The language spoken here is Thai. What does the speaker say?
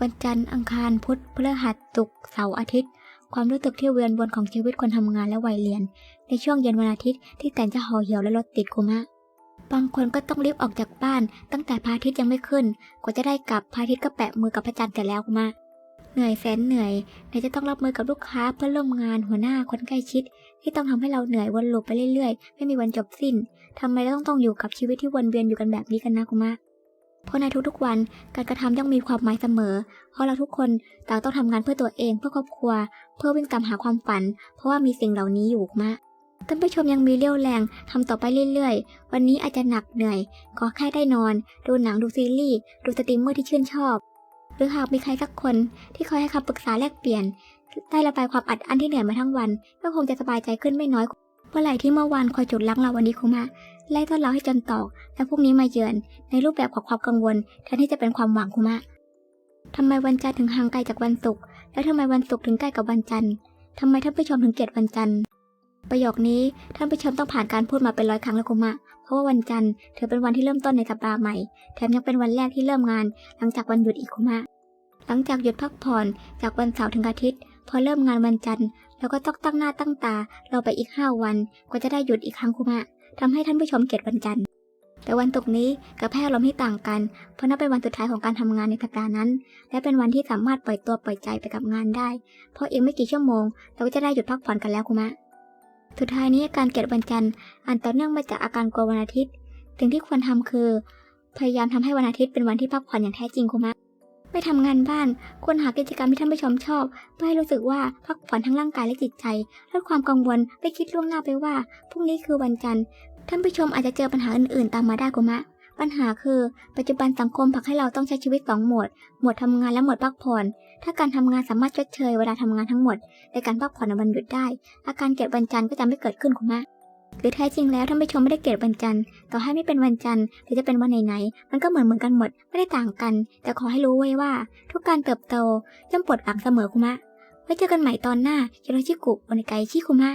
วันจันทร์อังคารพุธพฤหัสศุกร์เสาร์อาทิตย์ ความรู้สึกที่เวียนวนของชีวิตคนทำงานและวัยเรียน ในช่วงเย็นวันอาทิตย์ที่แต่จะห่อเหี่ยวและรถติดคุมะบางคนก็ต้องรีบออกจากบ้าน ตั้งแต่พระอาทิตย์ยังไม่ขึ้น กว่าจะได้กลับพระอาทิตย์ก็แปะมือกับพระจันทร์แต่แล้วคุมะเหนื่อยแสนเหนื่อยไหนจะต้องรับมือกับลูกค้าเพื่อนร่วมงานหัวหน้าคนใกล้ชิด ที่ต้องทำให้เราเหนื่อยวนลูปไปเรื่อยๆ ไม่มีวันจบสิ้นทำไมเราต้องต้องอยู่กับชีวิตที่วนเวียนอยู่กันแบบนี้กันนะคุมะ เพราะในทุกๆวันการกระทำย่อมมีความหมายเสมอ เพราะเราทุกคนต่างต้องทำงานเพื่อตัวเองเพื่อครอบครัว เพื่อวิ่งตามหาความฝัน เพราะว่ามีสิ่งเหล่านี้อยู่มะท่านผู้ชมยังมีเรี่ยวแรงทำต่อไปเรื่อยๆ วันนี้อาจจะหนักเหนื่อยขอแค่ได้นอน ดูหนังดูซีรีส์ดูสตรีมเมอร์ที่ชื่นชอบ หรือหากมีใครสักคนที่คอยให้คำปรึกษาแลกเปลี่ยน ได้ระบายความอัดอั้นที่เหนื่อยมาทั้งวัน ก็คงจะสบายใจขึ้นไม่น้อย มื่อไหร่ที่เมื่อวานคอยจุดลักเราวันนี้คุมะไล่ต้อนเราให้จนตอก และพรุ่งนี้มาเยือน ในรูปแบบของความกังวลแทนที่จะเป็นความหวังคุมะทำไมวันจันทร์ถึงห่างไกลจากวันศุกร์แล้วทำไมวันศุกร์ถึงใกล้กับวันจันทร์ทำไมท่านผู้ชมถึงเกลียดวันจันทร์ประโยคนี้ท่านผู้ชมต้องผ่านการพูดมาเป็นร้อยครั้งแล้วคุมะเพราะว่าวันจันทร์ถือเป็นวันที่เริ่มต้นในสัปดาห์ใหม่ แถมยังเป็นวันแรกที่เริ่มงาน หลังจากวันหยุดอีกคุมะหลังจากหยุดพักผ่อนจากวันเสาร์ถึงอาทิตย์ พอเริ่มงานวันจันทร์เราก็ต้องตั้งหน้าตั้งตารอไปอีก5วันกว่าจะได้หยุดอีกครั้งคุมะทำให้ท่านผู้ชมเกลียดวันจันทร์ แต่วันศุกนี้กับแพร่ลมที่ต่างกัน เพราะนับเป็นวันสุดท้ายของการทำงานในสัปดาห์นั้น และเป็นวันที่สามารถปล่อยตัวปล่อยใจไปกับงานได้ เพราะอีกไม่กี่ชั่วโมง เราก็จะได้หยุดพักผ่อนกันแล้วคุมะสุดท้ายนี้การเกลียดวันจันทร์อันต่อเนื่องมาจากอาการกลัววันอาทิตย์สิ่งที่ควรทำคือ พยายามทำให้วันอาทิตย์เป็นวันที่พักผ่อนอย่างแท้จริงคุมะ ไม่ทำงานบ้าน ควรหากิจกรรมที่ท่านผู้ชมชอบ เพื่อให้รู้สึกว่าพักผ่อนทั้งร่างกายและจิตใจลดความกังวลไม่คิดล่วงหน้าไปว่าพรุ่งนี้คือวันจันทร์ ท่านผู้ชมอาจจะเจอปัญหาอื่นๆ ตามมาได้กุมะ ปัญหาคือ ปัจจุบันสังคมผลักให้เราต้องใช้ชีวิตสองโหมดโหมดทำงานและโหมดพักผ่อนถ้าการทำงานสามารถชดเชยเวลาทำงานทั้งหมดในการพักผ่อนในวันหยุดได้ อาการเกลียดวันจันทร์ก็จะไม่เกิดขึ้นกุมะห รือแท้จริงแล้วท่านผู้ชมไม่ได้เกลียดวันจันทร์ต่อให้ไม่เป็นวันจันทร์หรือจะเป็นวันไหนๆมันก็เหมือนเหมือนกันหมดไม่ได้ต่างกัน แต่ขอให้รู้ไว้ว่า ทุกการเติบโตย่อมปวดหลังเสมอคุมะไว้เจอกันใหม่ตอนหน้าเจโรชิกุโอนิไกชิคุมะ